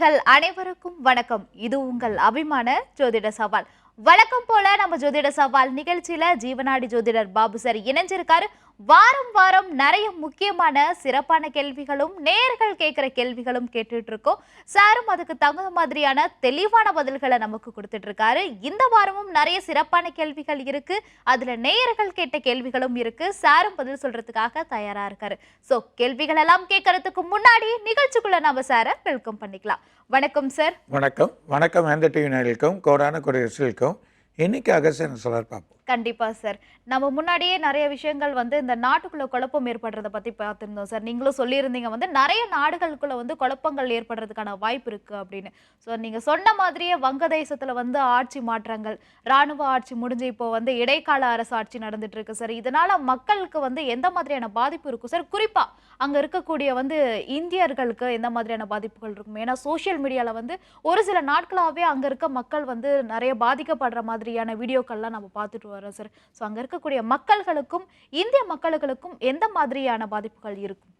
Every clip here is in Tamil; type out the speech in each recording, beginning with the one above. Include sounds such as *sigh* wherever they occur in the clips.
நேயர்கள் அனைவருக்கும் வணக்கம். இது உங்கள் அபிமான ஜோதிட சவால். வழக்கம் போல நம்ம ஜோதிட சவால் நிகழ்ச்சியில ஜீவனாடி ஜோதிடர் பாபு சார் இணைஞ்சிருக்காரு. வாரம் வாரம் நிறைய முக்கியமான சிறப்பான கேள்விகளும் நேயர்கள் கேட்குற கேள்விகளும் கேட்டுட்டு இருக்கோம் சாரும் அதுக்கு தகுந்த மாதிரியான தெளிவான பதில்களை நமக்கு கொடுத்துட்டு இருக்காரு இந்த வாரமும் நிறைய சிறப்பான கேள்விகள் இருக்கு. அதுல நேயர்கள் கேட்ட கேள்விகளும் இருக்கு. சாரும் பதில் சொல்றதுக்காக தயாரா இருக்காரு. ஸோ கேள்விகள் எல்லாம் கேட்கறதுக்கு முன்னாடி நிகழ்ச்சிக்குள்ள நம்ம சாரை வெல்கம் பண்ணிக்கலாம். வணக்கம் சார். வணக்கம். வணக்கம். எந்த டிவி நேர்களுக்கும் கோடான குடியரசுக்கும் இன்னைக்கு அகசன் சொல்ல பார்ப்போம். கண்டிப்பா சார் நம்ம முன்னாடியே நிறைய விஷயங்கள் வந்து இந்த நாட்டுக்குள்ள குழப்பம் ஏற்படுறத பத்தி பார்த்திருந்தோம் சார் நீங்களும் சொல்லியிருந்தீங்க வந்து நிறைய நாடுகளுக்குள்ள வந்து குழப்பங்கள் ஏற்படுறதுக்கான வாய்ப்பு இருக்கு அப்படின்னு. ஸோ நீங்க சொன்ன மாதிரியே வங்கதேசத்துல வந்து ஆட்சி மாற்றங்கள் ராணுவ ஆட்சி முடிஞ்சு இப்போ வந்து இடைக்கால அரசு ஆட்சி நடந்துட்டு இருக்கு சார் இதனால மக்களுக்கு வந்து எந்த மாதிரியான பாதிப்பு இருக்கும் சார் குறிப்பா அங்க இருக்கக்கூடிய வந்து இந்தியர்களுக்கு எந்த மாதிரியான பாதிப்புகள் இருக்கும்? ஏன்னா சோஷியல் மீடியால வந்து ஒரு சில நாட்களாகவே அங்க இருக்க மக்கள் வந்து நிறைய பாதிக்கப்படுற மாதிரியான வீடியோக்கள்லாம் நம்ம பார்த்துட்டு வரோம் சார். ஸோ அங்க இருக்கக்கூடிய மக்கள்களுக்கும் இந்திய மக்களுக்கும் எந்த மாதிரியான பாதிப்புகள் இருக்கும்?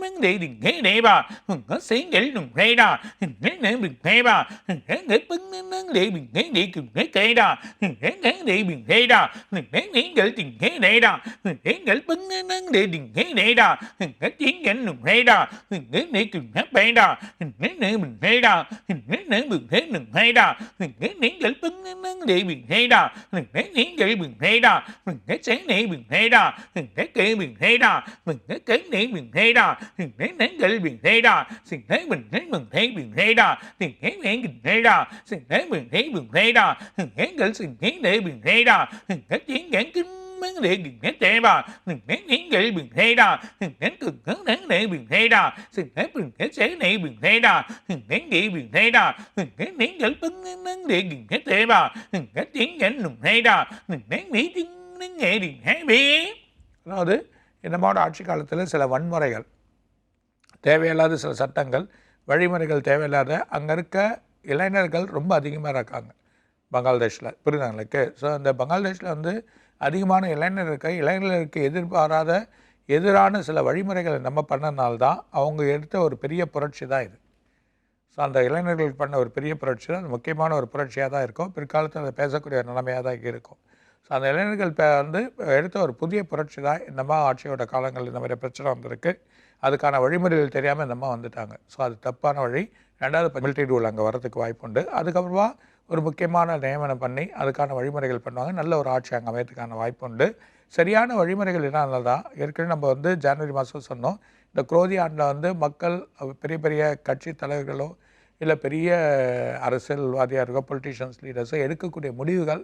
vấn đừng nghe đề bà mình có sĩ nghĩ đừng nghe đà mình nghe đề đừng nghe bà mình nghe đề bưng nên nên đề đừng nghe đề đừng nghe kệ đà mình nghe đề đề mình nghe đà mình nghe đề để đừng nghe đề đà mình nghe đề bưng nên nên đề đừng nghe đề đà mình nghe chiến cảnh đừng nghe đà mình nghe đề đừng nghe bệ đà mình nghe đề mình nghe đà mình nghe đề mình nghe đừng nghe đà mình nghe đề để bưng nên nên đề mình nghe đà mình nghe đề để đừng nghe đà mình nghe sáng đề mình nghe đà mình nghe kệ mình nghe đà mình nghe kế đề mình nghe đà nấy nấy gửi biển nấy đà xin nấy mình nấy mình nấy biển nấy đà xin nấy nấy mình nấy đà xin nấy mình nấy biển nấy đà xin nấy gửi xin nấy nấy biển nấy đà xin nấy chiến gãn kính mấy cái điện đừng nén tệ bà đừng nén nén gậy bình thế đà đừng nén cực nén nén nệ bình thế đà đừng nén bình thế chế nệ bình thế đà đừng nén gậy bình thế đà đừng nén nén gậy tấn nén nén điện đừng nén tệ bà đừng nén tiếng nén đừng thế đà đừng nén mỹ tiếng nén nghệ đừng hé bị அதாவது இந்த மாவட்ட ஆட்சி காலத்தில் சில வன்முறைகள் தேவையில்லாத சில சட்டங்கள் வழிமுறைகள் தேவையில்லாத அங்கே இருக்க இளைஞர்கள் ரொம்ப அதிகமாக இருக்காங்க பங்களாதேஷில். புரியுதாங்களுக்கு ஸோ அந்த பங்களாதேஷில் வந்து அதிகமான இளைஞர் இருக்க இளைஞர்களுக்கு எதிர்பாராத எதிரான சில வழிமுறைகளை நம்ம பண்ணனால தான் அவங்க எடுத்த ஒரு பெரிய புரட்சி தான் இது. ஸோ அந்த இளைஞர்கள் பண்ண ஒரு பெரிய புரட்சி தான் அது முக்கியமான ஒரு புரட்சியாக தான் இருக்கும். பிற்காலத்தில் அதை பேசக்கூடிய நிலைமையாக தான் இருக்கும். ஸோ அந்த இளைஞர்கள் பே வந்து எடுத்த ஒரு புதிய புரட்சி தான் இந்த மாதிரி ஆட்சியோட காலங்கள் இந்த மாதிரி பிரச்சனை வந்திருக்கு. அதுக்கான வழிமுறைகள் தெரியாமல் இந்த அம்மா வந்துட்டாங்க. ஸோ அது தப்பான வழி. ரெண்டாவது மிலிட்டரி ரூல் அங்கே வரதுக்கு வாய்ப்பு உண்டு. அதுக்கப்புறமா ஒரு முக்கியமான நியமனம் பண்ணி அதுக்கான வழிமுறைகள் பண்ணுவாங்க. நல்ல ஒரு ஆட்சி அங்கே அமையத்துக்கான வாய்ப்பு உண்டு. சரியான வழிமுறைகள் என்ன தான் ஏற்கனவே நம்ம வந்து ஜனவரி மாதம் சொன்னோம். இந்த குரோதி ஆண்டில் வந்து மக்கள் பெரிய பெரிய கட்சி தலைவர்களோ இல்லை பெரிய அரசியல்வாதியாக இருக்கோ பொலிட்டிஷியன்ஸ் லீடர்ஸோ எடுக்கக்கூடிய முடிவுகள்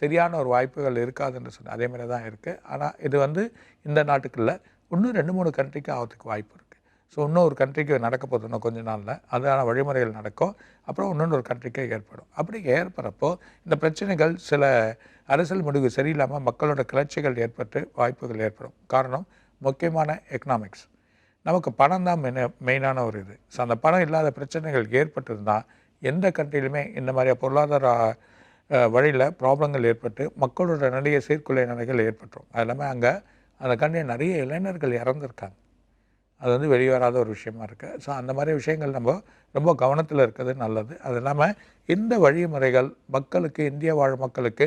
சரியான ஒரு வாய்ப்புகள் இருக்காதுன்னு சொன்ன அதே மாதிரி தான் இருக்குது ஆனால் இது வந்து இந்த நாட்டுக்குள்ள இன்னும் ரெண்டு மூணு கண்ட்ரிக்கு ஆகிறதுக்கு வாய்ப்பு இருக்குது ஸோ இன்னும் ஒரு கண்ட்ரிக்கு நடக்க போகுது இன்னும் கொஞ்ச நாளில். அதான வழிமுறைகள் நடக்கும். அப்புறம் இன்னொன்று ஒரு கண்ட்ரிக்கு ஏற்படும். அப்படி ஏற்படுறப்போ இந்த பிரச்சனைகள் சில அரசியல் முடிவு சரியில்லாமல் மக்களோட கிளர்ச்சிகள் ஏற்பட்டு வாய்ப்புகள் ஏற்படும். காரணம் முக்கியமான எக்கனாமிக்ஸ் நமக்கு பணம் தான் மென மெயினான ஒரு இது. ஸோ அந்த பணம் இல்லாத பிரச்சனைகள் ஏற்பட்டிருந்தால் எந்த கண்ட்ரிலுமே இந்த மாதிரி பொருளாதார வழியில் ப்ராப்ளங்கள் ஏற்பட்டு மக்களோட நிறைய சீர்குலை நிலைகள் ஏற்பட்டுரும். அது எல்லாமே அங்கே அந்த நிறைய இளைஞர்கள் இறந்துருக்காங்க. அது வந்து வெளிவராத ஒரு விஷயமா இருக்குது ஸோ அந்த மாதிரி விஷயங்கள் நம்ம ரொம்ப கவனத்தில் இருக்கிறது நல்லது. அது இல்லாமல் இந்த வழிமுறைகள் மக்களுக்கு இந்திய வாழ் மக்களுக்கு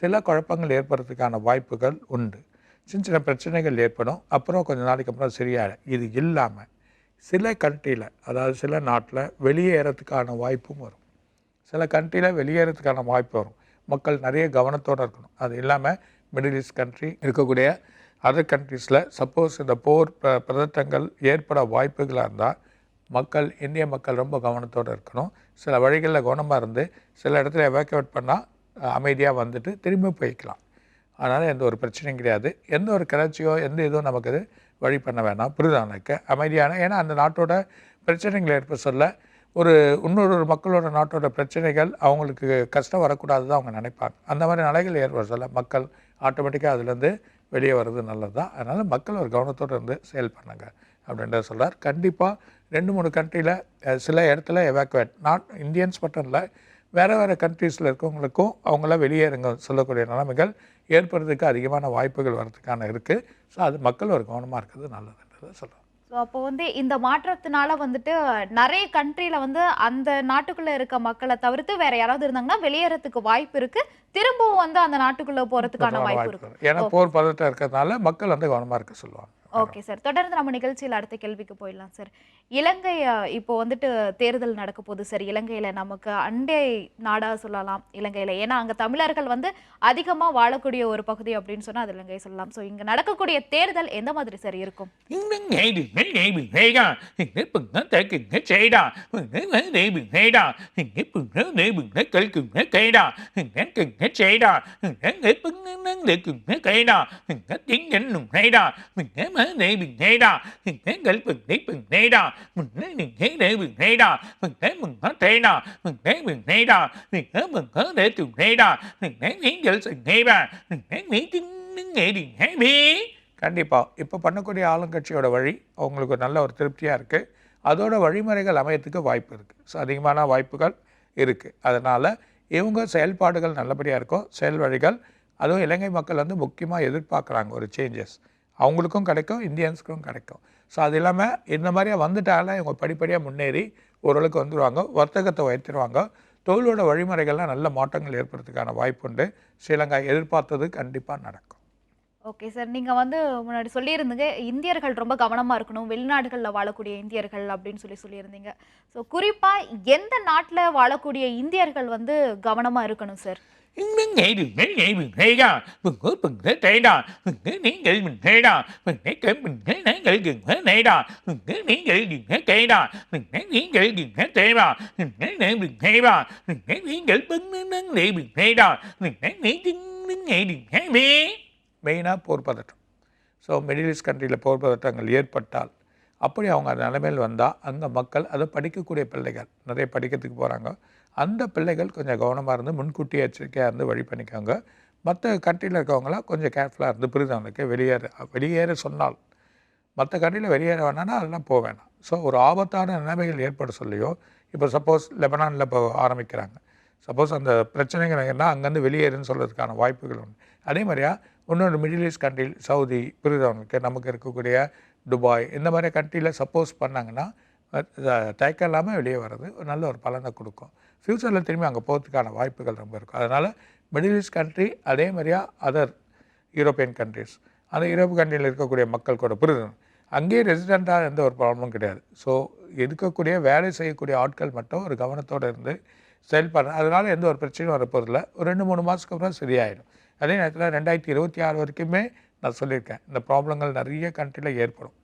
சில குழப்பங்கள் ஏற்படுறதுக்கான வாய்ப்புகள் உண்டு. சின்ன சின்ன பிரச்சனைகள் ஏற்படும். அப்புறம் கொஞ்ச நாளைக்கு அப்புறம் சரியாயிடும் இது இல்லாமல் சில கண்ட்ரியில் அதாவது சில நாட்டில் வெளியேறத்துக்கான வாய்ப்பும் வரும். சில கண்ட்ரியில் வெளியேறத்துக்கான வாய்ப்பு வரும். மக்கள் நிறைய கவனத்தோடு இருக்கணும். அது இல்லாமல் மிடில் ஈஸ்ட் கண்ட்ரி இருக்கக்கூடிய அதர் கண்ட்ரீஸில் சப்போஸ் இந்த போர் ப பதட்டங்கள் ஏற்பட வாய்ப்புகளாக இருந்தால் மக்கள் இந்திய மக்கள் ரொம்ப கவனத்தோடு இருக்கணும். சில வழிகளில் கவனமாக இருந்து சில இடத்துல எவாக்குவேட் பண்ணால் அமைதியாக வந்துட்டு திரும்பி போய்க்கலாம். அதனால் எந்த ஒரு பிரச்சனையும் கிடையாது. எந்த ஒரு கிளர்ச்சியோ எந்த இதுவும் நமக்கு இது வழி பண்ண வேணாம். புரிதானுக்கு அமைதியான ஏன்னா அந்த நாட்டோட பிரச்சனைகள் ஏற்ப சொல்ல ஒரு இன்னொரு ஒரு மக்களோட நாட்டோட பிரச்சனைகள் அவங்களுக்கு கஷ்டம் வரக்கூடாது தான் அவங்க நினைப்பாங்க. அந்த மாதிரி நிலைகள் ஏற்பட சொல்ல மக்கள் ஆட்டோமேட்டிக்காக அதுலேருந்து வெளியே வர்றது நல்லது தான் அதனால் மக்கள் ஒரு கவனத்தோடு இருந்து செயல் பண்ணுங்க அப்படின்றத சொல்கிறார் கண்டிப்பாக ரெண்டு மூணு கண்ட்ரியில் சில இடத்துல எவாக்குவேட் நாட் இந்தியன்ஸ் மட்டும் இல்லை வேறு வேறு கண்ட்ரீஸில் இருக்கவங்களுக்கும் அவங்களாம் வெளியேறுங்க சொல்லக்கூடிய நிலைமைகள் ஏற்படுறதுக்கு அதிகமான வாய்ப்புகள் வர்றதுக்கான இருக்குது ஸோ அது மக்கள் ஒரு கவனமாக இருக்கிறது நல்லதுன்றதை சொல்கிறேன் ஸோ அப்போ வந்து இந்த மாற்றத்தினால வந்துட்டு நிறைய கண்ட்ரியில் வந்து அந்த நாட்டுக்குள்ள இருக்க மக்களை தவிர்த்து வேற யாராவது இருந்தாங்கன்னா வெளியேறதுக்கு வாய்ப்பு இருக்கு. திரும்பவும் வந்து அந்த நாட்டுக்குள்ள போறதுக்கான வாய்ப்பு இருக்கு. இருக்கு. ஏன்னா போர் பதட்டம் இருக்கிறதுனால மக்கள் வந்து கவனமாக இருக்க சொல்லுவாங்க. Okay sir. தொடர்ந்து நம்ம நிகழ்ச்சியில் அடுத்த கேள்விக்கு போயிடலாம் சார். இலங்கை இப்போ வந்துட்டு தேர்தல் நடக்க போகுது சார். இலங்கையில நமக்கு அண்டை நாடா சொல்லலாம் இலங்கையில. ஏன்னா அங்க தமிழர்கள் வந்து அதிகமா வாழக்கூடிய ஒரு பகுதி அப்படின்னு சொன்னா அது இலங்கை சொல்லலாம். ஸோ இங்க நடக்கக்கூடிய தேர்தல் எந்த மாதிரி சார் இருக்கும்? Những கண்டிப்பாக இப்போ பண்ணக்கூடிய ஆளுங்கட்சியோட வழி அவங்களுக்கு நல்ல ஒரு திருப்தியாக இருக்குது அதோட வழிமுறைகள் அமையத்துக்கு வாய்ப்பு இருக்குது அதிகமான வாய்ப்புகள் இருக்குது அதனால் இவங்க செயல்பாடுகள் நல்லபடியாக இருக்கும் செயல் வழிகள் அதுவும் இலங்கை மக்கள் வந்து முக்கியமாக எதிர்பார்க்குறாங்க ஒரு சேஞ்சஸ் அவங்களுக்கும் கிடைக்கும் இந்தியன்ஸுக்கும் கிடைக்கும். ஸோ அது இல்லாமல் இந்த மாதிரியாக வந்துட்டாலே இவங்க படிப்படியாக முன்னேறி ஓரளவுக்கு வந்துடுவாங்க வர்த்தகத்தை உயர்த்திடுவாங்க தொழிலோட வழிமுறைகள்லாம் நல்ல மாற்றங்கள் ஏற்படுறதுக்கான வாய்ப்புண்டு. ஸ்ரீலங்கா எதிர்பார்த்தது கண்டிப்பாக நடக்கும். ஓகே சார் நீங்கள் வந்து முன்னாடி சொல்லியிருந்தீங்க இந்தியர்கள் ரொம்ப கவனமாக இருக்கணும் வெளிநாடுகளில் வாழக்கூடிய இந்தியர்கள் அப்படின்னு சொல்லி சொல்லியிருந்தீங்க. ஸோ குறிப்பாக எந்த நாட்டில் வாழக்கூடிய இந்தியர்கள் வந்து கவனமாக இருக்கணும் சார் *laughs* நீங்கள் மெயினாக போர் பதட்டம் ஸோ மிடில் ஈஸ்ட் கண்ட்ரியில் போர் பதட்டங்கள் ஏற்பட்டால் அப்படி அவங்க அந்த நிலைமையில் வந்தால் அந்த மக்கள் அதை படிக்கக்கூடிய பிள்ளைகள் நிறைய படிக்கிறதுக்கு போகிறாங்க அந்த பிள்ளைகள் கொஞ்சம் கவனமாக இருந்து முன்கூட்டி எச்சரிக்கையாக இருந்து வழி பண்ணிக்கோங்க. மற்ற கண்ட்ரியில் இருக்கவங்களாம் கொஞ்சம் கேர்ஃபுல்லாக இருந்து புரிதவங்களுக்கு வெளியேற வெளியேற சொன்னால் மற்ற கண்ட்ரியில் வெளியேற வேணாம்னா அதெல்லாம் போக வேணாம். ஸோ ஒரு ஆபத்தான நிலைமைகள் ஏற்பட சொல்லியோ இப்போ சப்போஸ் லெபனானில் இப்போ ஆரம்பிக்கிறாங்க. சப்போஸ் அந்த பிரச்சனைகள் என்ன அங்கேருந்து வெளியேறுன்னு சொல்கிறதுக்கான வாய்ப்புகள் உண்டு. அதே மாதிரியாக இன்னொன்று மிடில் ஈஸ்ட் கண்ட்ரி சவுதி புரிதவனுக்கு நமக்கு இருக்கக்கூடிய துபாய் இந்த மாதிரி கண்ட்ரியில் சப்போஸ் பண்ணாங்கன்னா தயக்கம் இல்லாமல் வெளியே வர்றது ஒரு நல்ல ஒரு பலனை கொடுக்கும். ஃப்யூச்சரில் திரும்பி அங்கே போகிறதுக்கான வாய்ப்புகள் ரொம்ப இருக்கும். அதனால் மிடில் ஈஸ்ட் கண்ட்ரி அதே மாதிரியா அதர் யூரோப்பியன் கண்ட்ரிஸ் அந்த யூரோப் கண்ட்ரியில் இருக்கக்கூடிய மக்கள் கூட புரிதணும் அங்கேயே ரெசிடெண்ட்டாக எந்த ஒரு ப்ராப்ளமும் கிடையாது. ஸோ இருக்கக்கூடிய வேலை செய்யக்கூடிய ஆட்கள் மட்டும் ஒரு கவனத்தோடு இருந்து செயல்படுற அதனால் எந்த ஒரு பிரச்சனையும் வரப்போதில்லை ஒரு ரெண்டு மூணு மாதத்துக்கு அப்புறம் சரியாயிடும். அதே நேரத்தில் ரெண்டாயிரத்தி இருபத்தி ஆறு வரைக்குமே நான் சொல்லியிருக்கேன் இந்த ப்ராப்ளங்கள் நிறைய கண்ட்ரியில் ஏற்படும்.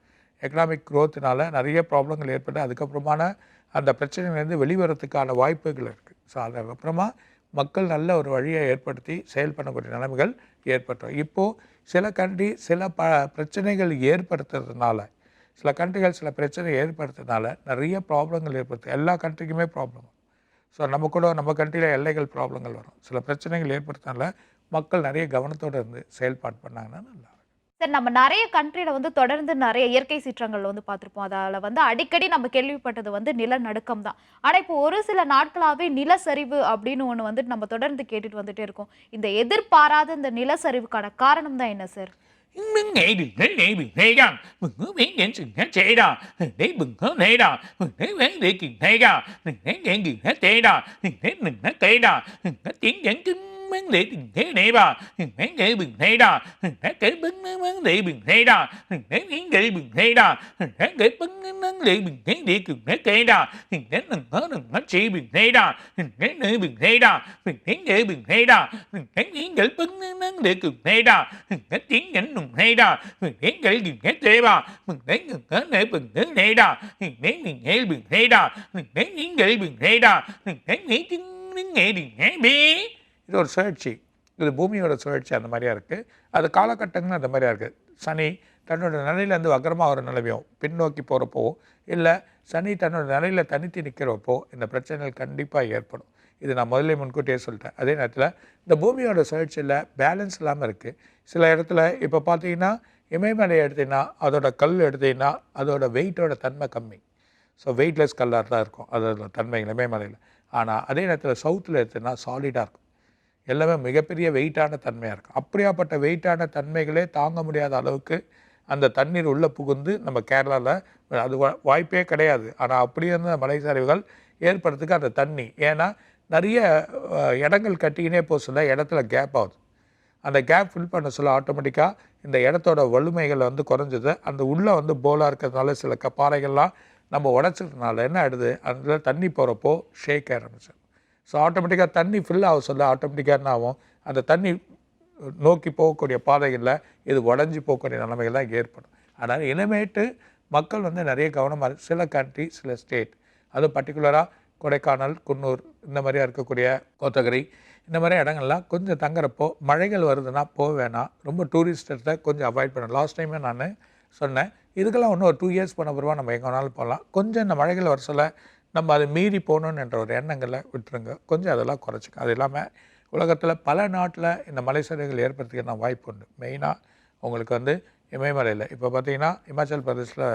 எக்கனாமிக் க்ரோத்தினால நிறைய ப்ராப்ளங்கள் ஏற்பட்டு அதுக்கப்புறமான அந்த பிரச்சனையிலேருந்து வெளிவரத்துக்கான வாய்ப்புகள் இருக்குது ஸோ அதுக்கப்புறமா மக்கள் நல்ல ஒரு வழியை ஏற்படுத்தி செயல் பண்ணக்கூடிய நிலைமைகள் ஏற்பட்டோம் இப்போது சில கண்ட்ரி சில ப பிரச்சனைகள் ஏற்படுத்துறதுனால சில கண்ட்ரிகள் சில பிரச்சனை ஏற்படுத்துறதுனால நிறைய ப்ராப்ளங்கள் ஏற்படுத்து எல்லா கண்ட்ரிக்குமே ப்ராப்ளம் ஸோ நம்ம கூட நம்ம கண்ட்ரியில் எல்லைகள் ப்ராப்ளங்கள் வரும். சில பிரச்சனைகள் ஏற்படுத்தினால மக்கள் நிறைய கவனத்தோடு இருந்து செயல்பாடு பண்ணாங்கன்னா நல்லா இருக்கும். சார் நம்ம நிறைய கண்ட்ரியில வந்து தொடர்ந்து நிறைய இயற்கை சீற்றங்கள் வந்து பார்த்திருப்போம். அதால வந்து அடிக்கடி நம்ம கேள்விப்பட்டது வந்து நிலநடுக்கம் தான். ஆனா இப்போ ஒரு சில நாட்களாவே நிலச்சரிவு அப்படின்னு ஒண்ணு வந்து நம்ம தொடர்ந்து கேட்டுட்டு வந்துட்டே இருக்கோம். இந்த எதிர்பாராத இந்த நிலச்சரிவுக்கான காரணம் தான் என்ன sir mến lệ đừng thế này bà đừng thế kể bình thế đó đừng thế kể bấn mến mến lệ bình thế đó đừng thế kiến kể bình thế đó đừng thế kể bấn mến mến lệ bình thế địa cường thế kể đó đừng thế đừng thế đừng thế trị bình thế đó đừng thế nữ bình thế đó đừng thế kể bình thế đó đừng thế kiến kể bấn mến mến lệ cường thế đó đừng thế tiến cảnh đừng thế đó đừng thế kể đừng thế tệ bà đừng thế đừng thế nể bình thế thế đó đừng thế đừng thế bình thế đó đừng thế kiến kể bình thế đó đừng thế nghĩ tiếng nghĩ đừng thế biết இது ஒரு சுழற்சி. இது பூமியோட சுழற்சி அந்த மாதிரியா இருக்குது அது காலகட்டங்கள் அந்த மாதிரியா இருக்குது சனி தன்னோட நிலையிலேருந்து வக்கரமாக ஒரு நிலவையும் பின்னோக்கி போகிறப்போ இல்லை சனி தன்னோட நிலையில் தனித்து நிற்கிறப்போ இந்த பிரச்சனைகள் கண்டிப்பாக ஏற்படும். இது நான் முதல்ல முன்கூட்டியே சொல்லிட்டேன். அதே நேரத்தில் இந்த பூமியோட சுழற்சியில் பேலன்ஸ் இல்லாமல் இருக்குது சில இடத்துல இப்போ பார்த்தீங்கன்னா இமயமலை எடுத்தீங்கன்னா அதோட கல் எடுத்தீங்கன்னா அதோட வெயிட்டோட தன்மை கம்மி. ஸோ வெயிட்லெஸ் கல்லாக தான் இருக்கும். அதோட தன்மை இமயமலையில். ஆனால் அதே நேரத்தில் சவுத்தில் எடுத்தீங்கன்னா சாலிடாக இருக்கும். எல்லாமே மிகப்பெரிய வெயிட்டான தன்மையாக இருக்கும். அப்படியாப்பட்ட வெயிட்டான தன்மைகளே தாங்க முடியாத அளவுக்கு அந்த தண்ணீர் உள்ளே புகுந்து நம்ம கேரளாவில் அது வா- வாய்ப்பே கிடையாது. ஆனால் அப்படியே இருந்த மலை சரிவுகள் ஏற்படுறதுக்கு அந்த தண்ணி ஏன்னா நிறைய இடங்கள் கட்டிக்கினே போக சொல்ல இடத்துல கேப் ஆகுது. அந்த கேப் ஃபில் பண்ண சொல்ல ஆட்டோமேட்டிக்காக இந்த இடத்தோட வலிமைகள் வந்து குறைஞ்சது. அந்த உள்ளே வந்து போலாக இருக்கிறதுனால சில க பாறைகள்லாம் நம்ம உடச்சதுனால என்ன ஆயிடுது? அதில் தண்ணி போகிறப்போ ஷேக் ஆரம்பிச்சு ஸோ ஆட்டோமேட்டிக்காக தண்ணி ஃபில் ஆக சொல்ல ஆட்டோமேட்டிக்காக என்ன ஆகும்? அந்த தண்ணி நோக்கி போகக்கூடிய பாதைகளில் இது உடஞ்சி போகக்கூடிய நிலைமைகள் தான் ஏற்படும். அதனால் இனிமேட்டு மக்கள் வந்து நிறைய கவனமாக சில கண்ட்ரி சில ஸ்டேட் அதுவும் பர்டிகுலராக கொடைக்கானல் குன்னூர் இந்த மாதிரியா இருக்கக்கூடிய கோத்தகிரி இந்த மாதிரி இடங்கள்லாம் கொஞ்சம் தங்குறப்போ மழைகள் வருதுன்னா போக வேணாம். ரொம்ப டூரிஸ்ட்டை கொஞ்சம் அவாய்ட் பண்ணணும். லாஸ்ட் டைமே நான் சொன்னேன். இதுக்கெல்லாம் இன்னும் ஒரு டூ இயர்ஸ் பண்ண பிறவா நம்ம எங்கே வேணாலும் போகலாம். கொஞ்சம் இந்த மழைகள் வர சொல்ல நம்ம அதை மீறி போகணுன்ற என்ற ஒரு எண்ணங்களை விட்டுருங்க. கொஞ்சம் அதெல்லாம் குறைச்சிக்க. அது இல்லாமல் உலகத்தில் பல நாட்டில் இந்த மலை சரிவுகள் ஏற்படுறதுக்கான வாய்ப்பு உண்டு. மெயினாக உங்களுக்கு வந்து இமயமலையில். இப்போ பார்த்தீங்கன்னா இமாச்சல் பிரதேசில்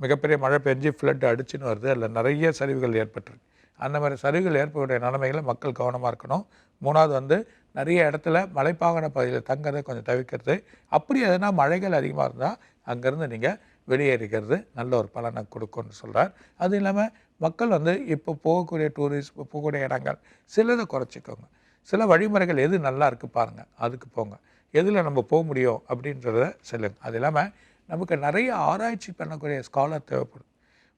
மிகப்பெரிய மழை பெஞ்சு ஃப்ளட் அடிச்சுன்னு வருது. அதில் நிறைய சரிவுகள் ஏற்பட்டிருக்கு. அந்த மாதிரி சரிவுகள் ஏற்படக்கூடிய நிலைமைகளை மக்கள் கவனமாக இருக்கணும். மூணாவது வந்து நிறைய இடத்துல மலைப்பாகன பகுதியில் தங்கிறத கொஞ்சம் தவிர்க்கிறது. அப்படி எதனா மழைகள் அதிகமாக இருந்தால் அங்கேருந்து நீங்கள் வெளியேறிக்கிறது நல்ல ஒரு பலனை கொடுக்கும்னு சொல்கிறார் அது இல்லாமல் மக்கள் வந்து இப்போ போகக்கூடிய டூரிஸ்ட் இப்போ போகக்கூடிய இடங்கள் சிலதை குறைச்சிக்கோங்க. சில வழிமுறைகள் எது நல்லா இருக்குது பாருங்கள் அதுக்கு போங்க. எதில் நம்ம போக முடியும் அப்படின்றத சொல்லுங்கள் அது இல்லாமல் நமக்கு நிறைய ஆராய்ச்சி பண்ணக்கூடிய ஸ்காலர் தேவைப்படும்.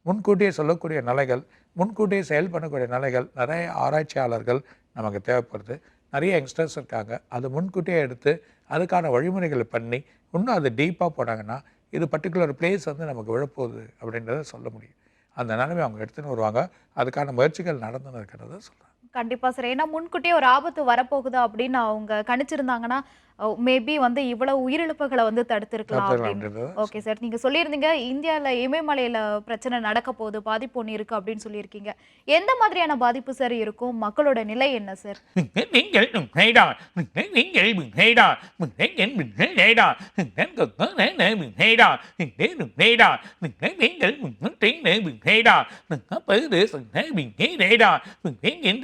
முன்கூட்டியே சொல்லக்கூடிய நிலைகள் முன்கூட்டியே செயல் பண்ணக்கூடிய நிலைகள் நிறைய ஆராய்ச்சியாளர்கள் நமக்கு தேவைப்படுது. நிறைய யங்ஸ்டர்ஸ் இருக்காங்க. அது முன்கூட்டியே எடுத்து அதுக்கான வழிமுறைகளை பண்ணி இன்னும் அது டீப்பாக போனாங்கன்னா இது பர்டிகுலர் பிளேஸ் வந்து நமக்கு விழப்போகுது அப்படின்றத சொல்ல முடியும். அந்த நிலைமை அவங்க எடுத்துன்னு வருவாங்க. அதுக்கான முயற்சிகள் நடந்துன்னு இருக்கிறத சொல்கிறேன் கண்டிப்பா சார். ஏன்னா முன்கூட்டியே ஒரு ஆபத்து வரப்போகுது அப்படின்னு அவங்க கணிச்சிருந்தாங்கன்னா மேபி வந்து இவ்வளவு உயிரிழப்புகளை வந்து தடுத்திருக்கலாம் ஓகே சார் நீங்க சொல்லியிருந்தீங்க இந்தியால இமயமலையில பிரச்சனை நடக்க போகுது பாதிப்பு ஒன்று இருக்கு அப்படின்னு சொல்லியிருக்கீங்க. எந்த மாதிரியான பாதிப்பு சார் இருக்கும்? மக்களோட நிலை என்ன சார் நீங்கள்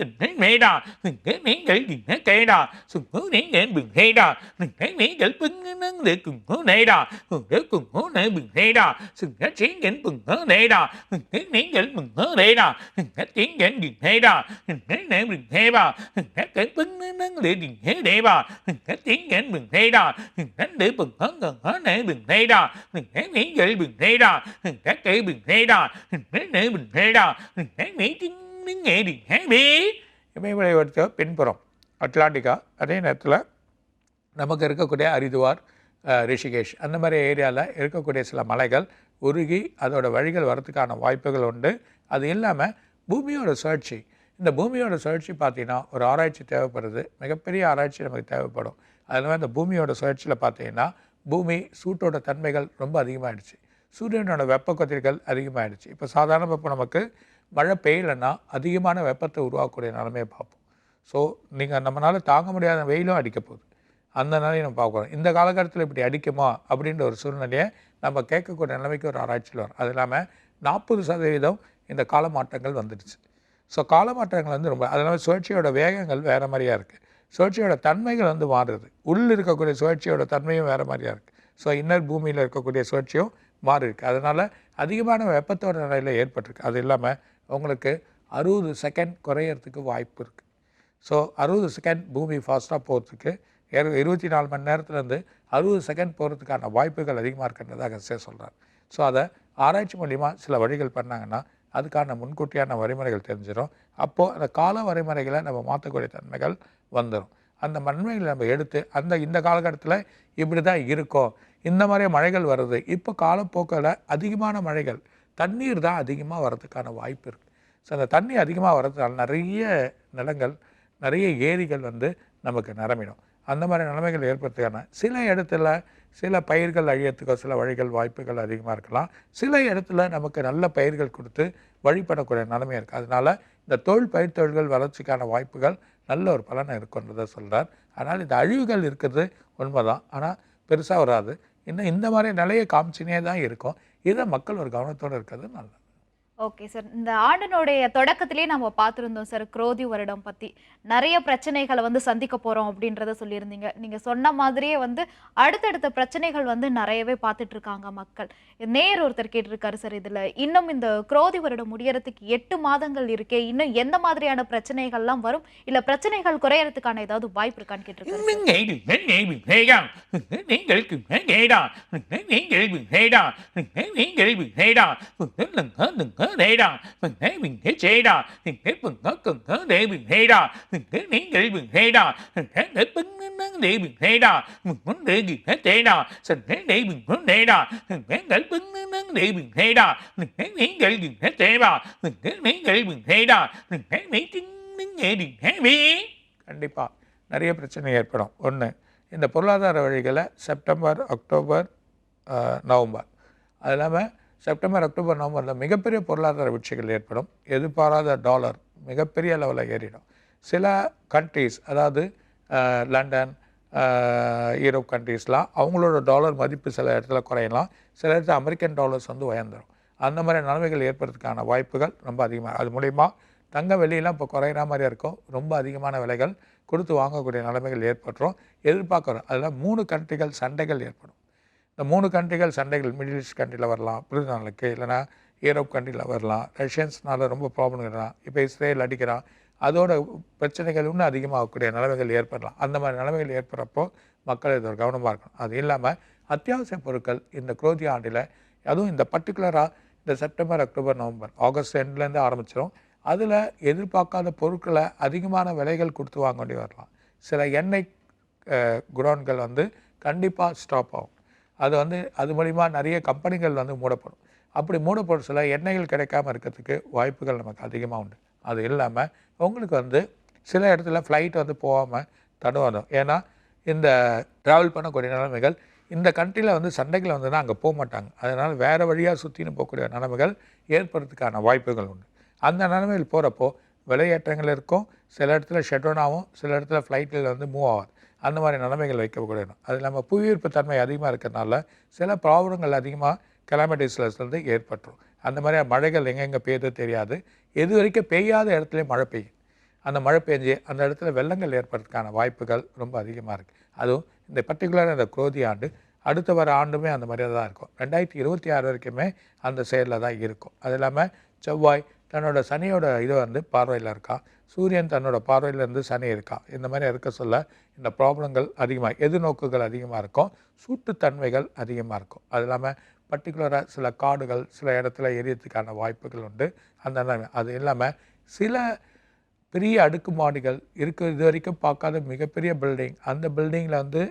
*laughs* நுழைடார் நீங்கள் நுழைடார் நீங்கள் நுழைடார் நீங்கள் கொக்கனை நுழைடார் நீங்கள் நுழைடார் நீங்கள் நீங்கள் முன்னத்தை நுழைடார் நீங்கள் பகுதி சொன்ன நுழைடார் நீங்கள் நுழைடார் நீங்கள் நீங்கள் என்ன கைடார் சுக்கு நீங்கள் நுழைடார் நீங்கள் நீங்கள் புங்குனங்கு குங்கு நைடார் உங்க குங்கு நைடார் சுங்க சிங்கன் புங்கு நைடார் நீங்கள் நீங்கள் முங்கு நைடார் நீங்கள் சிங்கன் நைடார் நீங்கள் நேம் தேவா நீங்கள் கைப்புங்குனங்கு நீங்கள் தேவா நீங்கள் சிங்கன் நைடார் நீங்கள் புங்கு நேம் நைடார் நீங்கள் நீங்கள் நைடார் நீங்கள் கை நைடார் நீங்கள் நேம் நைடார் நீங்கள் மீட்டிங் நீங்கள் இமயமலை வட்ட பின்புறம் அட்லாண்டிகா அதே நேரத்தில் நமக்கு இருக்கக்கூடிய ஹரிதுவார் ரிஷிகேஷ் அந்த மாதிரி ஏரியாவில் இருக்கக்கூடிய சில மலைகள் உருகி அதோடய வழிகள் வரத்துக்கான வாய்ப்புகள் உண்டு. அது இல்லாமல் பூமியோட சுழற்சி இந்த பூமியோட சுழற்சி பார்த்திங்கன்னா ஒரு ஆராய்ச்சி தேவைப்படுது மிகப்பெரிய ஆராய்ச்சி நமக்கு தேவைப்படும். அதனால் இந்த பூமியோட சுழற்சியில் பார்த்தீங்கன்னா பூமி சூட்டோட தன்மைகள் ரொம்ப அதிகமாகிடுச்சு சூரியனோட வெப்ப கதிர்கள் அதிகமாகிடுச்சு இப்போ சாதாரண இப்போ நமக்கு மழை பெய்யலைன்னா அதிகமான வெப்பத்தை உருவாக்கக்கூடிய நிலைமையை பார்ப்போம். ஸோ நீங்கள் நம்மளால் தாங்க முடியாத வெயிலும் அடிக்க போகுது. அந்த நிலையை நம்ம பார்க்குறோம் இந்த காலகட்டத்தில் இப்படி அடிக்குமா அப்படின்ற ஒரு சூழ்நிலையை நம்ம கேட்கக்கூடிய நிலைமைக்கு ஒரு ஆராய்ச்சியில் வரும். அது இல்லாமல் நாற்பது சதவீதம் இந்த காலமாற்றங்கள் வந்துடுச்சு. ஸோ காலமாற்றங்கள் வந்து ரொம்ப அதனால் சுழற்சியோட வேகங்கள் வேறு மாதிரியாக இருக்குது சுழற்சியோட தன்மைகள் வந்து மாறுது. உள்ள இருக்கக்கூடிய சுழற்சியோட தன்மையும் வேறு மாதிரியா இருக்குது ஸோ இன்னர் பூமியில் இருக்கக்கூடிய சுழற்சியும் மாறி இருக்குது அதனால் அதிகமான வெப்பத்தோட நிலையில் ஏற்பட்டிருக்கு. அது இல்லாமல் உங்களுக்கு அறுபது செகண்ட் குறையறதுக்கு வாய்ப்பு இருக்குது ஸோ அறுபது செகண்ட் பூமி ஃபாஸ்ட்டாக போகிறதுக்கு இருபத்தி நாலு மணி நேரத்துலேருந்து அறுபது செகண்ட் போகிறதுக்கான வாய்ப்புகள் அதிகமாக இருக்கின்றதாக சே சொல்கிறார் ஸோ அதை ஆராய்ச்சி மூலிமா சில வழிகள் பண்ணாங்கன்னா அதுக்கான முன்கூட்டியான வழிமுறைகள் தெரிஞ்சிடும் அப்போது அந்த கால வரைமுறைகளை நம்ம மாற்றக்கூடிய தன்மைகள் வந்துடும் அந்த நன்மைகளை நம்ம எடுத்து அந்த இந்த காலகட்டத்தில் இப்படி தான் இருக்கும். இந்த மாதிரி மழைகள் வருது. இப்போ காலப்போக்கில் அதிகமான மழைகள் தண்ணீர் தான் அதிகமாக வரதுக்கான வாய்ப்பு இருக்குது ஸோ அந்த தண்ணி அதிகமாக வரதுனால நிறைய நிலங்கள் நிறைய ஏரிகள் வந்து நமக்கு நிரம்பிடும். அந்த மாதிரி நிலைமைகள் ஏற்படுத்துக்கான சில இடத்துல சில பயிர்கள் அழியத்துக்கோ சில வழிகள் வாய்ப்புகள் அதிகமாக இருக்கலாம். சில இடத்துல நமக்கு நல்ல பயிர்கள் கொடுத்து வழிபடக்கூடிய நிலைமை இருக்குது அதனால் இந்த தொழில் பயிர் தொழில்கள் வளர்ச்சிக்கான வாய்ப்புகள் நல்ல ஒரு பலனை இருக்குன்றதை சொல்கிறார் அதனால் இந்த அழிவுகள் இருக்கிறது உண்மைதான். ஆனால் பெருசாக வராது. இன்னும் இந்த மாதிரி நிலையை காமிச்சினே தான் இருக்கும். இதை மக்கள் ஒரு கவனத்தோடு இருக்கிறது நல்லது. ஓகே சார் இந்த ஆண்டினுடைய தொடக்கத்திலேயே நம்ம பார்த்துருந்தோம் சார் குரோதி வருடம் பற்றி நிறைய பிரச்சனைகளை வந்து சந்திக்க போகிறோம் அப்படின்றத சொல்லியிருந்தீங்க. நீங்கள் சொன்ன மாதிரியே வந்து அடுத்தடுத்த பிரச்சனைகள் வந்து நிறையவே பார்த்துட்டு இருக்காங்க மக்கள். நேர் ஒருத்தர் கேட்டிருக்காரு சார் இதில். இன்னும் இந்த குரோதி வருடம் முடியறதுக்கு எட்டு மாதங்கள் இருக்கே. இன்னும் எந்த மாதிரியான பிரச்சனைகள்லாம் வரும்? இல்லை பிரச்சனைகள் குறையறதுக்கான ஏதாவது வாய்ப்பு இருக்கான்னு கேட்டிருக்காரு தேடா நீங்கள் நீங்கள் வேடாம் நீங்கள் வேடாம் தேவி வேடாம் நீங்கள் நீங்கள் செய்டாம் நீங்கள் பொங்க தேவி வேடாம் நீங்கள் வேடாம் தேவி வேடாம் முன்னேகி தேடா சண்டை தேவி வேடா நீங்கள் பொங்க தேவி வேடா நீங்கள் தேவா நீங்கள் வேடா நீங்கள் தேவி கண்டிப்பாக நிறைய பிரச்சனை ஏற்படும். ஒன்று இந்த பொருளாதார வழிகளை செப்டம்பர் அக்டோபர் நவம்பர். அது இல்லாமல் செப்டம்பர் அக்டோபர் நவம்பரில் மிகப்பெரிய பொருளாதார வீழ்ச்சிகள் ஏற்படும். எதிர்பாராத டாலர் மிகப்பெரிய லெவலில் ஏறிடும். சில கண்ட்ரீஸ் அதாவது லண்டன் யூரோப் கண்ட்ரீஸ்லாம் அவங்களோட டாலர் மதிப்பு சில இடத்துல குறையலாம். சில இடத்துல அமெரிக்கன் டாலர்ஸ் வந்து உயர்ந்துடும் அந்த மாதிரி நிலைமைகள் ஏற்படுறதுக்கான வாய்ப்புகள் ரொம்ப அதிகமாக அது மூலிமா தங்க வெளியெல்லாம் இப்போ குறையிற மாதிரியா இருக்கும் ரொம்ப அதிகமான விலைகள் கொடுத்து வாங்கக்கூடிய நிலைமைகள் ஏற்பட்டுரும். எதிர்பார்க்குறோம். அதில் மூணு கண்ட்ரிகள் சண்டைகள் ஏற்படும். இந்த மூணு கண்ட்ரிகள் சண்டைகள் மிடில் ஈஸ்ட் கண்ட்ரியில் வரலாம் பிரித்தானுக்கு இல்லைனா யூரோப் கண்ட்ரியில் வரலாம். ரஷ்யன்ஸ்னால ரொம்ப ப்ராப்ளம் இருக்கலாம் இப்போ இஸ்ரேல் அடிக்கிறான். அதோட பிரச்சனைகள் இன்னும் அதிகமாகக்கூடிய நிலைமைகள் ஏற்படலாம். அந்த மாதிரி நிலைமைகள் ஏற்படுறப்போ மக்கள் இது ஒரு கவனமாக இருக்கணும். அது இல்லாமல் அத்தியாவசிய பொருட்கள் இந்த குரோதி ஆண்டில் அதுவும் இந்த பர்டிகுலராக இந்த செப்டம்பர் அக்டோபர் நவம்பர் ஆகஸ்ட் எண்ட்லேருந்து ஆரம்பிச்சிடும் அதில் எதிர்பார்க்காத பொருட்களை அதிகமான விலைகள் கொடுத்து வாங்க வேண்டி வரலாம். சில எண்ணெய் குடோன்கள் வந்து கண்டிப்பாக ஸ்டாப் ஆகும். அது வந்து அது மூலிமா நிறைய கம்பெனிகள் வந்து மூடப்படும். அப்படி மூடப்படும் சில எண்ணெய்கள் கிடைக்காம இருக்கிறதுக்கு வாய்ப்புகள் நமக்கு அதிகமாக உண்டு. அது இல்லாமல் உங்களுக்கு வந்து சில இடத்துல ஃப்ளைட் வந்து போகாமல் தடுவாதம் ஏன்னா இந்த ட்ராவல் பண்ணக்கூடிய நிலைமைகள் இந்த கண்ட்ரியில் வந்து சண்டைகள் வந்ததுன்னா அங்கே போக மாட்டாங்க. அதனால் வேறு வழியாக சுற்றின்னு போகக்கூடிய நிலைமைகள் ஏற்படுறதுக்கான வாய்ப்புகள் உண்டு. அந்த நிலைமையில் போகிறப்போ விலையேற்றங்கள் இருக்கும். சில இடத்துல ஷட் டவுன் ஆகும் சில இடத்துல ஃப்ளைட்டில் வந்து மூவ் ஆகாது. அந்த மாதிரி நிலைமைகள் வைக்கக்கூடாது அது இல்லாமல் புவியீர்ப்பு தன்மை அதிகமாக இருக்கிறனால சில ப்ராப்ளங்கள் அதிகமாக கலாமிட்டிஸ்லேருந்து ஏற்பட்டுரும். அந்த மாதிரி மழைகள் எங்கெங்கே பெய்யுதோ தெரியாது. எது வரைக்கும் பெய்யாத இடத்துலையும் மழை பெய்யும். அந்த மழை பெஞ்சு அந்த இடத்துல வெள்ளங்கள் ஏற்படுறதுக்கான வாய்ப்புகள் ரொம்ப அதிகமாக இருக்குது அதுவும் இந்த பர்டிகுலராக இந்த குரோதி ஆண்டு அடுத்த வர ஆண்டுமே அந்த மாதிரியே தான் இருக்கும். ரெண்டாயிரத்தி இருபத்தி ஆறு வரைக்குமே அந்த செயலில் தான் இருக்கும். அது இல்லாமல் செவ்வாய் தன்னோட சனியோட இது வந்து பார்வையில் இருக்கான் சூரியன் தன்னோட பார்வையிலேருந்து சனி இருக்கான் இந்த மாதிரி இருக்க சொல்ல இந்த ப்ராப்ளங்கள் அதிகமாக எதிர்நோக்குகள் அதிகமாக இருக்கும் சூட்டுத்தன்மைகள் அதிகமாக இருக்கும். அது இல்லாமல் பர்டிகுலராக சில காடுகள் சில இடத்துல எரியத்துக்கான வாய்ப்புகள் உண்டு. அந்த அது இல்லாமல் சில பெரிய அடுக்குமாடிகள் இருக்க இது வரைக்கும் பார்க்காத மிகப்பெரிய பில்டிங் அந்த பில்டிங்கில் வந்து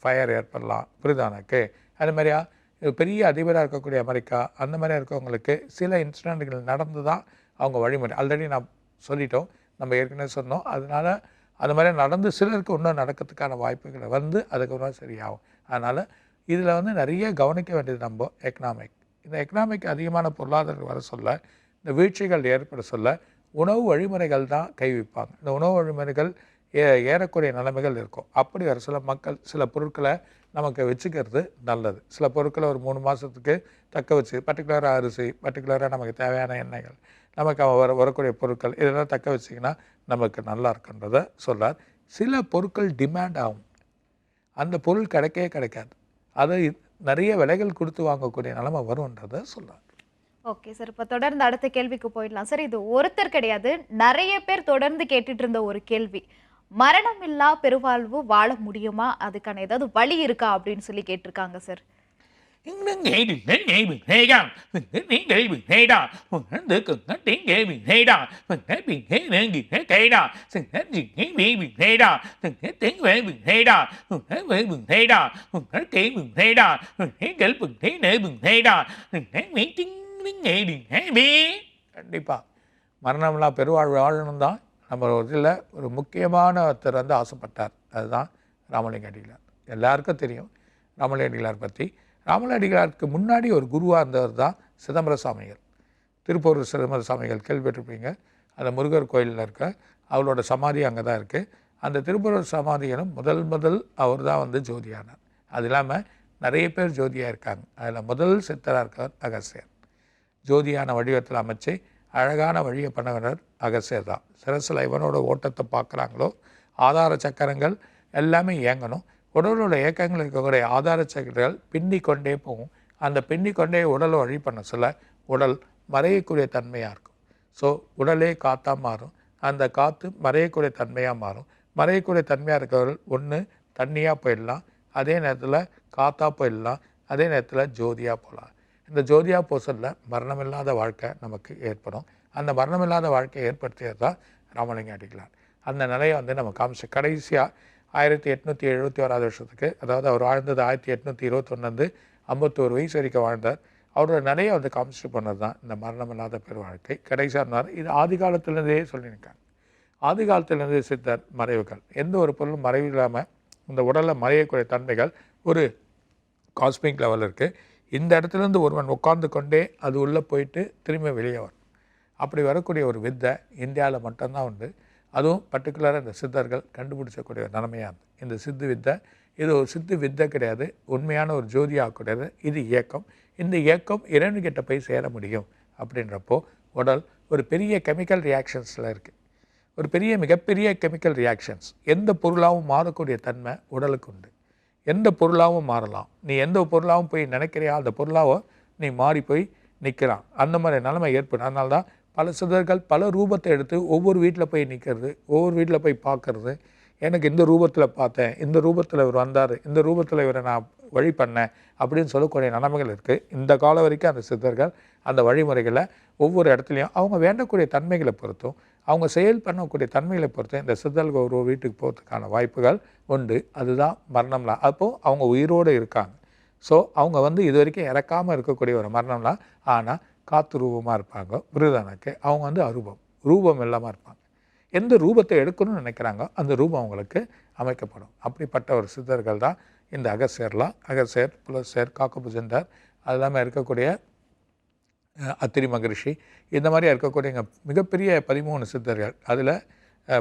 ஃபயர் ஏற்படலாம். புரிதானக்கு அது மாதிரியா? பெரிய அதிபராக இருக்கக்கூடிய அமெரிக்கா அந்த மாதிரி இருக்கவங்களுக்கு சில இன்சிடெண்ட்டுகள் நடந்து தான் அவங்க வழிமுறை. ஆல்ரெடி நான் சொல்லிட்டோம். நம்ம ஏற்கனவே சொன்னோம். அதனால் அது மாதிரி நடந்து சிலருக்கு இன்னும் நடக்கிறதுக்கான வாய்ப்புகள் வந்து அதுக்கப்புறம் சரியாகும். அதனால் இதில் வந்து நிறைய கவனிக்க வேண்டியது நம்ம எக்கனாமிக் இந்த எக்கனாமிக் அதிகமான பொருளாதாரம் வர சொல்ல இந்த வீழ்ச்சிகள் ஏற்பட சொல்ல உணவு வழிமுறைகள் தான் கைவிப்பாங்க இந்த உணவு வழிமுறைகள் ஏ ஏறக்கூடிய நிலைமைகள் இருக்கும். அப்படி வர சில மக்கள் சில பொருட்களை நமக்கு வச்சுக்கிறது நல்லது. சில பொருட்களை ஒரு மூணு மாதத்துக்கு தக்க வச்சு பர்டிகுலராக அரிசி பர்டிகுலராக நமக்கு தேவையான எண்ணெய்கள் நமக்கு அவன் வர வரக்கூடிய பொருட்கள் இதெல்லாம் தக்க வச்சிங்கன்னா நமக்கு நல்லா இருக்குன்றதை சொல்கிறார் சில பொருட்கள் டிமாண்ட் ஆகும். அந்த பொருள் கிடைக்கவே கிடைக்காது. அதை நிறைய விலைகள் கொடுத்து வாங்கக்கூடிய நிலைமை வரும்ன்றதை சொல்கிறார் ஓகே சார். இப்போ தொடர்ந்து அடுத்த கேள்விக்கு போயிடலாம். சார் இது ஒருத்தர் கிடையாது. நிறைய பேர் தொடர்ந்து கேட்டுட்டு இருந்த ஒரு கேள்வி. மரணம் இல்லா பெருவாழ்வு வாழ முடியுமா? அதுக்கான ஏதாவது வழி இருக்கா அப்படின்னு சொல்லி கேட்டிருக்காங்க சார். கண்டிப்பா. மரணம்லாம் பெருவாழ்வு வாழணும் தான் நம்ம இதில் ஒரு முக்கியமான ஒருத்தர் வந்து ஆசைப்பட்டார். அதுதான் ராமலிங்க அடிகளார். எல்லாருக்கும் தெரியும் ராமலிங்க அடிகளார் பற்றி ராமலிங்க அடிகளாருக்கு முன்னாடி ஒரு குருவாக இருந்தவர் தான் சிதம்பர சாமிகள் திருப்பூர் சிதம்பர சாமிகள் கேள்விப்பட்டிருப்பீங்க. அந்த முருகர் கோயிலில் இருக்க அவரோட சமாதி அங்கே தான் இருக்குது அந்த திருப்பூர் சமாதிகளும் முதல் முதல் அவர் தான் வந்து ஜோதியானார். அது இல்லாமல் நிறைய பேர் ஜோதியாக இருக்காங்க. அதில் முதல் சித்தராக இருக்கவர் அகஸ்தியர் ஜோதியான வடிவத்தில் அமைச்சு அழகான வழியை பண்ணவர் அகசியர் தான். சிரசில் இவனோட ஓட்டத்தை பார்க்குறாங்களோ ஆதார சக்கரங்கள் எல்லாமே இயங்கணும். உடலோட இயக்கங்கள் இருக்கக்கூடிய ஆதார சக்கரங்கள் பின்னி கொண்டே போகும். அந்த பின்னி கொண்டே உடலை வழி பண்ண சொல்ல உடல் மறையக்கூடிய தன்மையாக இருக்கும். ஸோ உடலே காற்றாக மாறும். அந்த காற்று மறையக்கூடிய தன்மையாக மாறும். மறையக்கூடிய தன்மையாக இருக்கிறவர்கள் ஒன்று தண்ணியாக போயிடலாம். அதே நேரத்தில் காற்றா போயிடலாம். அதே நேரத்தில் ஜோதியாக போகலாம். இந்த ஜோதியா போசலில் மரணமில்லாத வாழ்க்கை நமக்கு ஏற்படும். அந்த மரணமில்லாத வாழ்க்கையை ஏற்படுத்தியது தான் ராமலிங்க அடிகளார். அந்த நிலையை வந்து நம்ம காமிச்சு கடைசியாக ஆயிரத்தி எட்நூற்றி எழுபத்தி ஓராது வருஷத்துக்கு அதாவது அவர் வாழ்ந்தது ஆயிரத்தி எட்நூற்றி இருபத்தொன்னு ஐம்பத்தோரு வயசு வரைக்கும் வாழ்ந்தார். அவரோட நிலையை வந்து காமிச்சு பண்ணது தான் இந்த மரணமில்லாத பெரு வாழ்க்கை. கடைசியாக இருந்தார் இது ஆதி காலத்திலேருந்தே சொல்லியிருக்காங்க. ஆதி காலத்திலிருந்து சித்தர் மறைவுகள். எந்த ஒரு பொருளும் மறைவு இல்லாமல் இந்த உடலில் மறையக்கூடிய தன்மைகள் ஒரு காஸ்மிக் லெவல் இருக்குது இந்த இடத்துலேருந்து ஒருவன் உட்கார்ந்து கொண்டே அது உள்ளே போயிட்டு திரும்ப வெளியே வரும். அப்படி வரக்கூடிய ஒரு வித்தை இந்தியாவில் மட்டும்தான் உண்டு. அதுவும் பர்டிகுலராக இந்த சித்தர்கள் கண்டுபிடிச்சக்கூடிய ஒரு நிலைமையாக இருந்தது இந்த சித்து வித்தை இது ஒரு சித்து வித்தை கிடையாது. உண்மையான ஒரு ஜோதியாகக்கூடியது இது இயக்கம். இந்த இயக்கம் இறைவன்கிட்ட போய் சேர முடியும் அப்படின்றப்போ உடல் ஒரு பெரிய கெமிக்கல் ரியாக்ஷன்ஸில் இருக்குது ஒரு பெரிய மிகப்பெரிய கெமிக்கல் ரியாக்ஷன்ஸ் எந்த பொருளாகவும் மாறக்கூடிய தன்மை உடலுக்கு உண்டு. எந்த பொருளாகவும் மாறலாம். நீ எந்த பொருளாகவும் போய் நினைக்கிறியா? அந்த பொருளாகவும் நீ மாறி போய் நிற்கிறான் அந்த மாதிரி நிலைமை ஏற்படும். அதனால தான் பல சிதர்கள் பல ரூபத்தை எடுத்து ஒவ்வொரு வீட்டில் போய் நிற்கிறது ஒவ்வொரு வீட்டில் போய் பார்க்கறது. எனக்கு இந்த ரூபத்தில் பார்த்தேன் இந்த ரூபத்தில் இவர் வந்தார் இந்த ரூபத்தில் இவரை நான் வழி பண்ணேன் அப்படின்னு சொல்லக்கூடிய நிலைமைகள் இருக்குது இந்த காலம் வரைக்கும் அந்த சித்தர்கள் அந்த வழிமுறைகளை ஒவ்வொரு இடத்துலையும் அவங்க வேண்டக்கூடிய தன்மைகளை பொறுத்தும் அவங்க செயல் பண்ணக்கூடிய தன்மைகளை பொறுத்தும் இந்த சித்தர்கள் ஒரு வீட்டுக்கு போகிறதுக்கான வாய்ப்புகள் உண்டு. அதுதான் மரணம்லாம் அப்போது அவங்க உயிரோடு இருக்காங்க. ஸோ அவங்க வந்து இது வரைக்கும் இறக்காமல் இருக்கக்கூடிய ஒரு மரணம்லாம் ஆனால் காத்து ரூபமாக இருப்பாங்க. விருதனுக்கு அவங்க வந்து அரூபம். ரூபம் இல்லாமல் இருப்பாங்க. எந்த ரூபத்தை எடுக்கணும்னு நினைக்கிறாங்க அந்த ரூபம் அவங்களுக்கு அமைக்கப்படும். அப்படிப்பட்ட ஒரு சித்தர்கள் தான் இந்த அகசியர்லாம் அகசியர் காக்கப்பு காக்கபுஜந்தர் அது இல்லாமல் இருக்கக்கூடிய அத்திரி மகரிஷி இந்த மாதிரி இருக்கக்கூடிய இங்க மிகப்பெரிய பதிமூணு சித்தர்கள் அதில்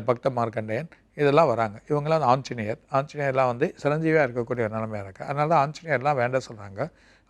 பக்த மார்க்கண்டேயன் இதெல்லாம் வராங்க. இவங்களாம் வந்து ஆஞ்சநேயர். ஆஞ்சநேயர்லாம் வந்து சிரஞ்சீவியாக இருக்கக்கூடிய நிலைமையாக இருக்குது அதனால தான் ஆஞ்சநேயர்லாம் வேண்டாம் சொல்கிறாங்க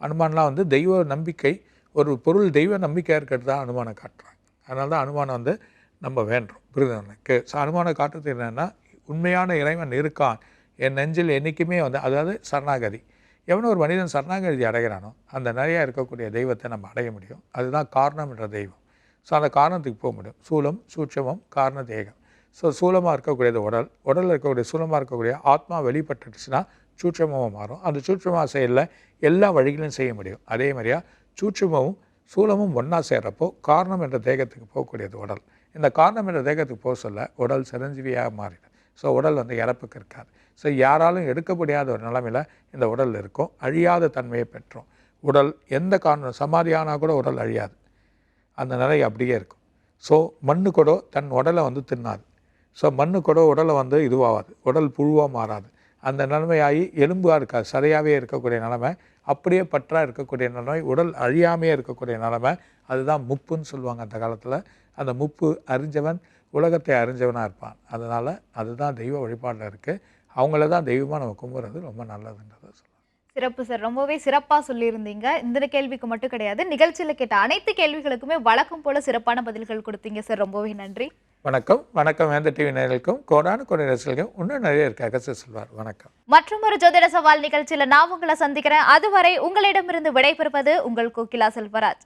அனுமான்லாம் வந்து தெய்வ நம்பிக்கை ஒரு பொருள் தெய்வ நம்பிக்கையாக இருக்கிறது தான் அனுமானம் காட்டுறாங்க. அதனால தான் அனுமானம் வந்து நம்ம வேண்டோம் புரிதனுக்கு ஸோ அனுமானம் காட்டுறது என்னென்னா உண்மையான இறைவன் இருக்கான். என் நெஞ்சில் என்றைக்குமே வந்து அதாவது சரணாகதி. எவனோ ஒரு மனிதன் சரணாகதி அடைகிறானோ அந்த நிறையா இருக்கக்கூடிய தெய்வத்தை நம்ம அடைய முடியும். அதுதான் காரணம் என்ற தெய்வம். ஸோ அந்த காரணத்துக்கு போக முடியும். சூலம் சூட்சமம் காரண தேகம். ஸோ சூலமாக இருக்கக்கூடியது உடல். உடலில் இருக்கக்கூடிய சூலமாக இருக்கக்கூடிய ஆத்மா வெளிப்பட்டுச்சுன்னா சூட்சமாக மாறும். அந்த சூட்சமாக செயலில் எல்லா வழிகளையும் செய்ய முடியும். அதே மாதிரியா சூட்சமும் சூலமும் ஒன்றா சேர்கிறப்போ காரணம் என்ற தேகத்துக்கு போகக்கூடியது உடல். இந்த காரணம் என்ற தேகத்துக்கு போக சொல்ல உடல் சிரஞ்சீவியாக மாறிடும். ஸோ உடல் வந்து இறப்புக்கு இருக்காது. ஸோ யாராலும் எடுக்க முடியாத ஒரு நிலமையில் இந்த உடல் இருக்கும். அழியாத தன்மையை பெற்றோம். உடல் எந்த காரணம் சமாதியானால் கூட உடல் அழியாது. அந்த நிலை அப்படியே இருக்கும். ஸோ மண்ணு கூட தன் உடலை வந்து தின்னாது. ஸோ மண்ணு கூட உடலை வந்து இதுவாகாது. உடல் புழுவாக மாறாது. அந்த நிலைமையாகி எலும்பாக இருக்காது. சதையாகவே இருக்கக்கூடிய நிலமை அப்படியே பற்றாக இருக்கக்கூடிய நிலைமை உடல் அழியாமையே இருக்கக்கூடிய நிலமை அதுதான் முப்புன்னு சொல்லுவாங்க அந்த காலத்தில். அந்த முப்பு அறிஞ்சவன் உலகத்தை அறிஞ்சவனாக இருப்பான். அதனால் அதுதான் தெய்வ வழிபாடில் இருக்குது அவங்கள தான் தெய்வமாக நம்ம கும்பிட்றது ரொம்ப நல்லதுன்றதை சொல்லலாம் சிறப்பு சார். ரொம்பவே சிறப்பா சொல்லியிருந்தீங்க. இந்த கேள்விக்கு மட்டும் கிடையாது. நிகழ்ச்சியில கேட்ட அனைத்து கேள்விகளுக்குமே வழக்கம் போல சிறப்பான பதில்கள் கொடுத்தீங்க சார். ரொம்பவே நன்றி. வணக்கம். வணக்கம் வேந்த டிவி நேயர்களுக்கும் கோடான கோடி ரசிகர்களுக்கும். இன்னும் நிறைய இருக்கு. அகச சொல்வார். வணக்கம். மற்றும் ஒரு ஜோதிட சவால் நிகழ்ச்சியில நான் உங்களை சந்திக்கிறேன். அதுவரை உங்களிடமிருந்து விடைபெறுவது உங்கள் கோகிலா செல்வராஜ்.